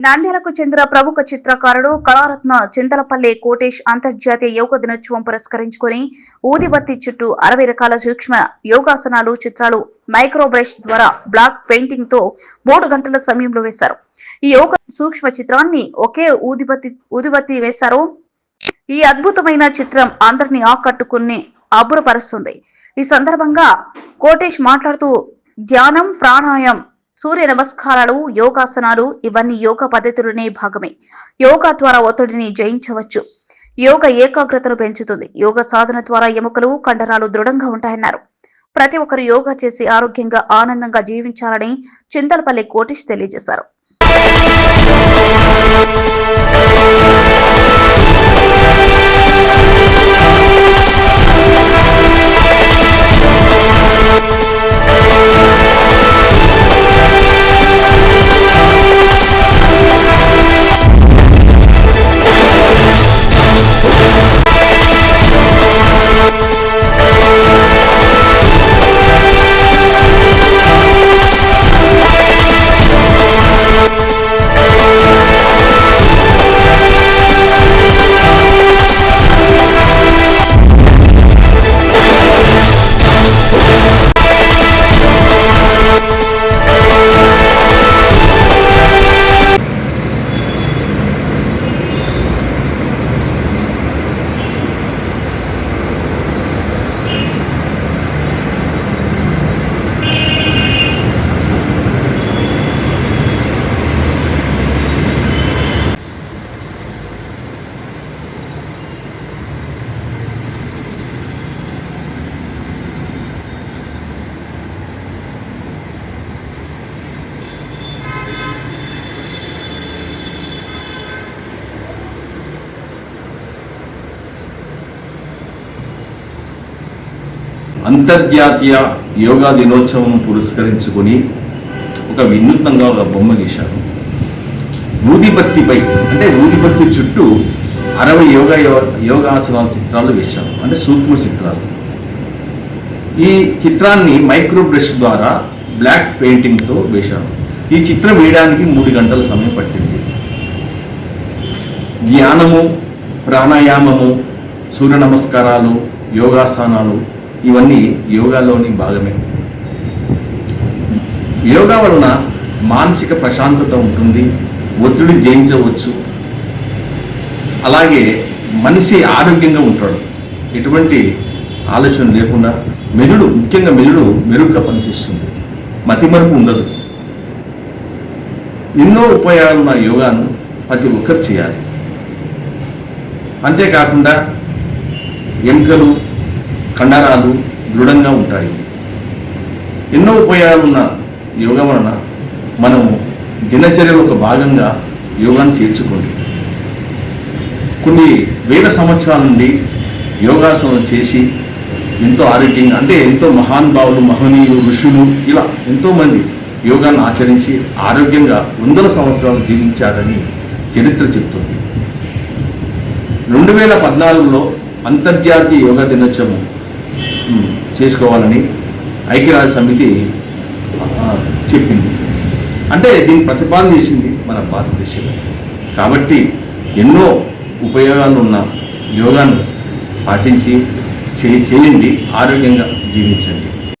నంద్యాలకు చెందిన ప్రముఖ చిత్రకారుడు కళారత్న చింతలపల్లి కోటేష్ అంతర్జాతీయ యోగ దినోత్సవం పురస్కరించుకుని ఊదిబత్తి చుట్టూ అరవై రకాల సూక్ష్మ యోగాసనాలు చిత్రాలు మైక్రో బ్రష్ ద్వారా బ్లాక్ పెయింటింగ్తో మూడు గంటల సమయంలో వేశారు. ఈ యోగ సూక్ష్మ చిత్రాన్ని ఒకే ఊదిబత్తి ఊదిబత్తి వేశారు. ఈ అద్భుతమైన చిత్రం అందరినీ ఆకట్టుకుని అబ్బురపరుస్తుంది. ఈ సందర్భంగా కోటేష్ మాట్లాడుతూ ధ్యానం ప్రాణాయం సూర్య నమస్కారాలు యోగాసనాలు ఇవన్నీ యోగా పద్ధతులనే భాగమే. యోగా ద్వారా ఒత్తిడిని జయించవచ్చు. యోగ ఏకాగ్రతను పెంచుతుంది. యోగ సాధన ద్వారా ఎముకలు కండరాలు దృఢంగా ఉంటాయన్నారు. ప్రతి ఒక్కరు యోగా చేసి ఆరోగ్యంగా ఆనందంగా జీవించాలని చింతలపల్లి కోటిష్ తెలియజేశారు. అంతర్జాతీయ యోగా దినోత్సవం పురస్కరించుకొని ఒక వినూత్నంగా ఒక బొమ్మ గీశాను ఊదిబత్తిపై అంటే ఊదిబత్తి చుట్టూ అరవై యోగా యోగాసనాల చిత్రాలు వేశాను అంటే సూక్ష్మ చిత్రాలు. ఈ చిత్రాన్ని మైక్రో బ్రష్ ద్వారా బ్లాక్ పెయింటింగ్తో వేశాను ఈ చిత్రం వేయడానికి మూడు గంటల సమయం పట్టింది. ధ్యానము ప్రాణాయామము సూర్య నమస్కారాలు యోగాసనాలు ఇవన్నీ యోగాలోని భాగమే. యోగా వలన మానసిక ప్రశాంతత ఉంటుంది ఒత్తిడి జయించవచ్చు. అలాగే మనిషి ఆరోగ్యంగా ఉంటాడు. ఎటువంటి ఆలోచన లేకుండా మెదుడు ముఖ్యంగా మెదుడు మెరుగ్గా పనిచేస్తుంది. మతిమరుపు ఉండదు. ఎన్నో ఉపయోగాలున్న యోగాను ప్రతి ఒక్కరు చేయాలి. అంతేకాకుండా ఎముకలు కండరాలు దృఢంగా ఉంటాయి. ఎన్నో ఉపయోగాలున్న యోగా వలన మనము దినచర్యలో ఒక భాగంగా యోగాను చేర్చుకోండి. కొన్ని వేల సంవత్సరాల నుండి యోగాసనం చేసి ఎంతో ఆరోగ్యంగా అంటే ఎంతో మహానుభావులు మహనీయులు ఋషులు ఇలా ఎంతోమంది యోగాను ఆచరించి ఆరోగ్యంగా వందల సంవత్సరాలు జీవించారని చరిత్ర చెప్తుంది. రెండు వేల పద్నాలుగులో అంతర్జాతీయ యోగా దినోత్సవం చేసుకోవాలని ఐక్యరాజ్య సమితి చెప్పింది. అంటే దీన్ని ప్రతిపాదన చేసింది మన భారతదేశంలో కాబట్టి ఎన్నో ఉపయోగాలు ఉన్న యోగాను పాటించి చేయండి ఆరోగ్యంగా జీవించండి.